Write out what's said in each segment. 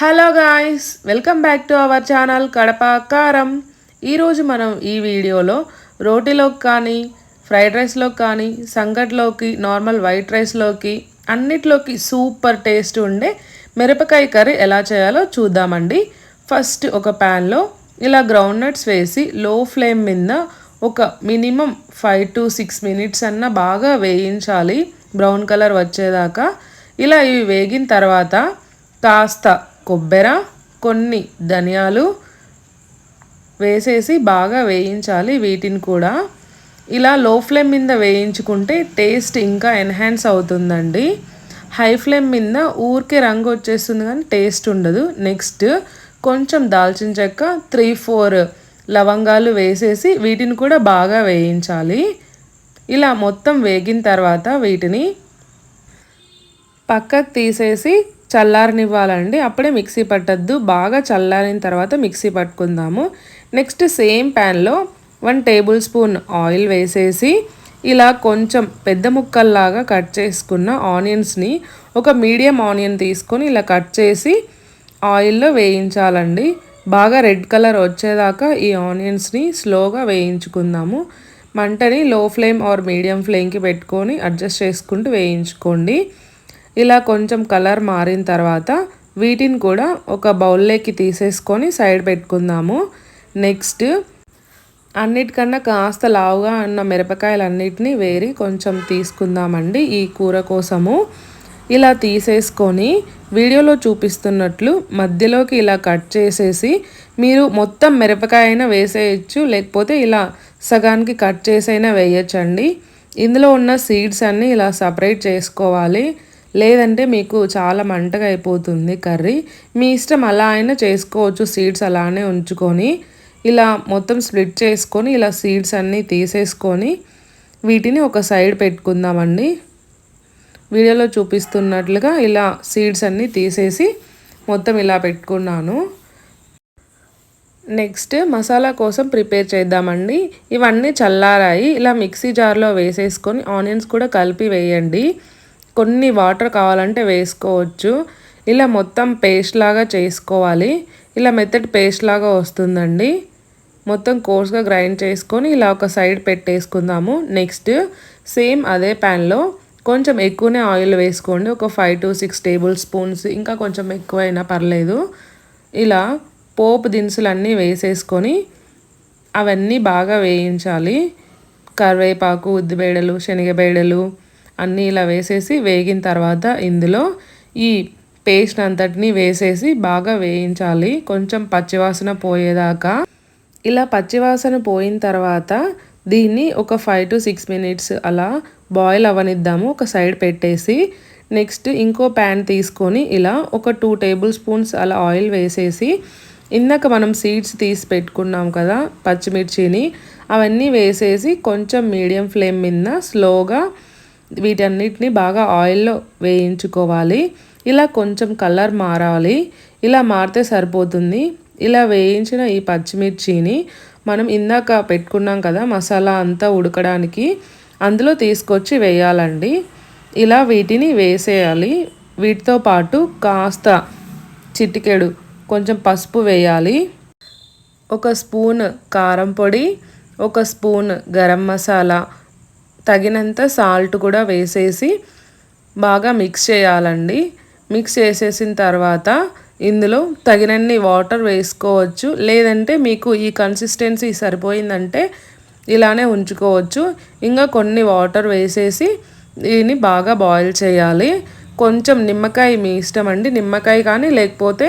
Hello guys welcome back to our channel Kadapa Karam. ఈరోజు మనం ఈ వీడియోలో రోటీలోకి కానీ ఫ్రైడ్ రైస్లోకి కానీ సంగట్లోకి నార్మల్ వైట్ రైస్లోకి అన్నిట్లోకి సూపర్ టేస్ట్ ఉండే మిరపకాయ కర్రీ ఎలా చేయాలో చూద్దామండి. ఫస్ట్ ఒక ప్యాన్లో ఇలా గ్రౌండ్ నట్స్ వేసి లో ఫ్లేమ్ మీద ఒక minimum five to six minutes అన్న బాగా వేయించాలి. బ్రౌన్ కలర్ వచ్చేదాకా. ఇలా ఇవి వేగిన తర్వాత కాస్త కొబ్బెర కొన్ని ధనియాలు వేసేసి బాగా వేయించాలి వీటిని కూడా. ఇలా లో ఫ్లేమ్ మీద వేయించుకుంటే టేస్ట్ ఇంకా ఎన్హాన్స్ అవుతుందండి. హై ఫ్లేమ్ మీద ఊరికే రంగు వచ్చేస్తుంది కానీ టేస్ట్ ఉండదు. నెక్స్ట్ కొంచెం దాల్చిన చెక్క త్రీ ఫోర్ లవంగాలు వేసేసి వీటిని కూడా బాగా వేయించాలి. ఇలా మొత్తం వేగిన తర్వాత వీటిని పక్కకు తీసేసి చల్లారనివ్వాలండి. అప్పుడే మిక్సీ పట్టద్దు. బాగా చల్లారిన తర్వాత మిక్సీ పట్టుకుందాము. నెక్స్ట్ సేమ్ ప్యాన్లో వన్ టేబుల్ స్పూన్ ఆయిల్ వేసేసి ఇలా కొంచెం పెద్ద ముక్కల్లాగా కట్ చేసుకున్న ఆనియన్స్ని ఒక మీడియం ఆనియన్ తీసుకొని ఇలా కట్ చేసి ఆయిల్లో వేయించాలండి. బాగా రెడ్ కలర్ వచ్చేదాకా ఈ ఆనియన్స్ని స్లోగా వేయించుకుందాము. మంటని లో ఫ్లేమ్ ఆర్ మీడియం ఫ్లేమ్కి పెట్టుకొని అడ్జస్ట్ చేసుకుంటూ వేయించుకోండి. ఇలా కొంచెం కలర్ మారిన తర్వాత వీటిని కూడా ఒక బౌల్లోకి తీసేసుకొని సైడ్ పెట్టుకుందాము. నెక్స్ట్ అన్నిటికన్నా కాస్త లావుగా ఉన్న మిరపకాయలన్నిటిని వేరి కొంచెం తీసుకుందామండి ఈ కూర కోసము. ఇలా తీసేసుకొని వీడియోలో చూపిస్తున్నట్లు మధ్యలోకి ఇలా కట్ చేసేసి మీరు మొత్తం మిరపకాయ అయినా వేసేయచ్చు లేకపోతే ఇలా సగానికి కట్ చేసైనా వేయచ్చండి. ఇందులో ఉన్న సీడ్స్ అన్నీ ఇలా సపరేట్ చేసుకోవాలి. లేదంటే మీకు చాలా మంటగా అయిపోతుంది కర్రీ. మీ ఇష్టం అలా అయినా చేసుకోవచ్చు సీడ్స్ అలానే ఉంచుకొని ఇలా మొత్తం స్ప్లిట్ చేసుకొని ఇలా సీడ్స్ అన్నీ తీసేసుకొని వీటిని ఒక సైడ్ పెట్టుకుందామండి. వీడియోలో చూపిస్తున్నట్లుగా ఇలా సీడ్స్ అన్నీ తీసేసి మొత్తం ఇలా పెట్టుకున్నాను. నెక్స్ట్ మసాలా కోసం ప్రిపేర్ చేద్దామండి. ఇవన్నీ చల్లారాయి ఇలా మిక్సీ జార్లో వేసేసుకొని ఆనియన్స్ కూడా కలిపి వేయండి. కొన్ని వాటర్ కావాలంటే వేసుకోవచ్చు. ఇలా మొత్తం పేస్ట్ లాగా చేసుకోవాలి. ఇలా మెత్తటి పేస్ట్ లాగా వస్తుందండి. మొత్తం కోర్స్గా గ్రైండ్ చేసుకొని ఇలా ఒక సైడ్ పెట్టేసుకుందాము. నెక్స్ట్ సేమ్ అదే ప్యాన్లో కొంచెం ఎక్కువనే ఆయిల్ వేసుకోండి. ఒక five to six tablespoons ఇంకా కొంచెం ఎక్కువైనా పర్లేదు. ఇలా పోపు దినుసులన్నీ వేసేసుకొని అవన్నీ బాగా వేయించాలి. కరివేపాకు ఉద్దిబేడలు శనగబేడలు అన్నీ ఇలా వేసేసి వేగిన తర్వాత ఇందులో ఈ పేస్ట్ అంతటిని వేసేసి బాగా వేయించాలి. కొంచెం పచ్చివాసన పోయేదాకా. ఇలా పచ్చివాసన పోయిన తర్వాత దీన్ని ఒక ఫైవ్ టు సిక్స్ మినిట్స్ అలా బాయిల్ అవ్వనిద్దాము ఒక సైడ్ పెట్టేసి నెక్స్ట్ ఇంకో ప్యాన్ తీసుకొని ఇలా ఒక టూ టేబుల్ స్పూన్స్ అలా ఆయిల్ వేసేసి ఇందాక మనం సీడ్స్ తీసి పెట్టుకున్నాం కదా పచ్చిమిర్చిని అవన్నీ వేసేసి కొంచెం మీడియం ఫ్లేమ్ మీద స్లోగా వీటన్నిటిని బాగా ఆయిల్లో వేయించుకోవాలి. ఇలా కొంచెం కలర్ మారాలి. ఇలా మారితే సరిపోతుంది. ఇలా వేయించిన ఈ పచ్చిమిర్చిని మనం ఇందాక పెట్టుకున్నాం కదా మసాలా అంతా ఉడకడానికి అందులో తీసుకొచ్చి వేయాలండి. ఇలా వీటిని వేసేయాలి. వీటితో పాటు కాస్త చిటికెడు కొంచెం పసుపు వేయాలి. ఒక స్పూన్ కారం పొడి ఒక స్పూన్ గరం మసాలా తగినంత సాల్ట్ కూడా వేసేసి బాగా మిక్స్ చేయాలండి. మిక్స్ చేసేసిన తర్వాత ఇందులో తగినన్ని వాటర్ వేసుకోవచ్చు. లేదంటే మీకు ఈ కన్సిస్టెన్సీ సరిపోయిందంటే ఇలానే ఉంచుకోవచ్చు. ఇంకా కొన్ని వాటర్ వేసేసి దీన్ని బాగా బాయిల్ చేయాలి. కొంచెం నిమ్మకాయ మీ ఇష్టం అండి. నిమ్మకాయ కానీ లేకపోతే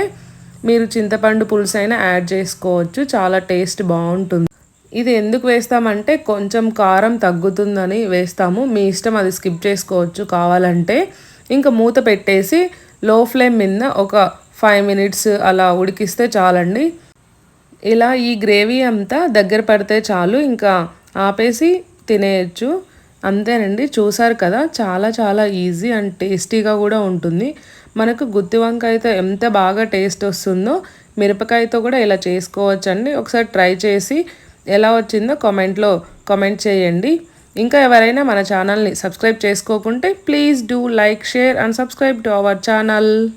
మీరు చింతపండు పులుసు అయినా యాడ్ చేసుకోవచ్చు. చాలా టేస్ట్ బాగుంటుంది. ఇది ఎందుకు వేస్తామంటే కొంచెం కారం తగ్గుతుందని వేస్తాము. మీ ఇష్టం అది స్కిప్ చేసుకోవచ్చు కావాలంటే. ఇంకా మూత పెట్టేసి లో ఫ్లేమ్ మీద ఒక ఫైవ్ మినిట్స్ అలా ఉడికిస్తే చాలండి. ఇలా ఈ గ్రేవీ అంతా దగ్గర పడితే చాలు. ఇంకా ఆపేసి తినేయచ్చు. అంతేనండి. చూసారు కదా చాలా చాలా ఈజీ అండ్ టేస్టీగా కూడా ఉంటుంది. మనకు గుత్తి వంకాయతో ఎంత బాగా టేస్ట్ వస్తుందో మిరపకాయతో కూడా ఇలా చేసుకోవచ్చండి. ఒకసారి ట్రై చేసి ఎలా వచ్చిందో కామెంట్లో కామెంట్ చేయండి. ఇంకా ఎవరైనా మన ఛానల్ని subscribe చేసుకోకుంటే please do like share and subscribe to our channel.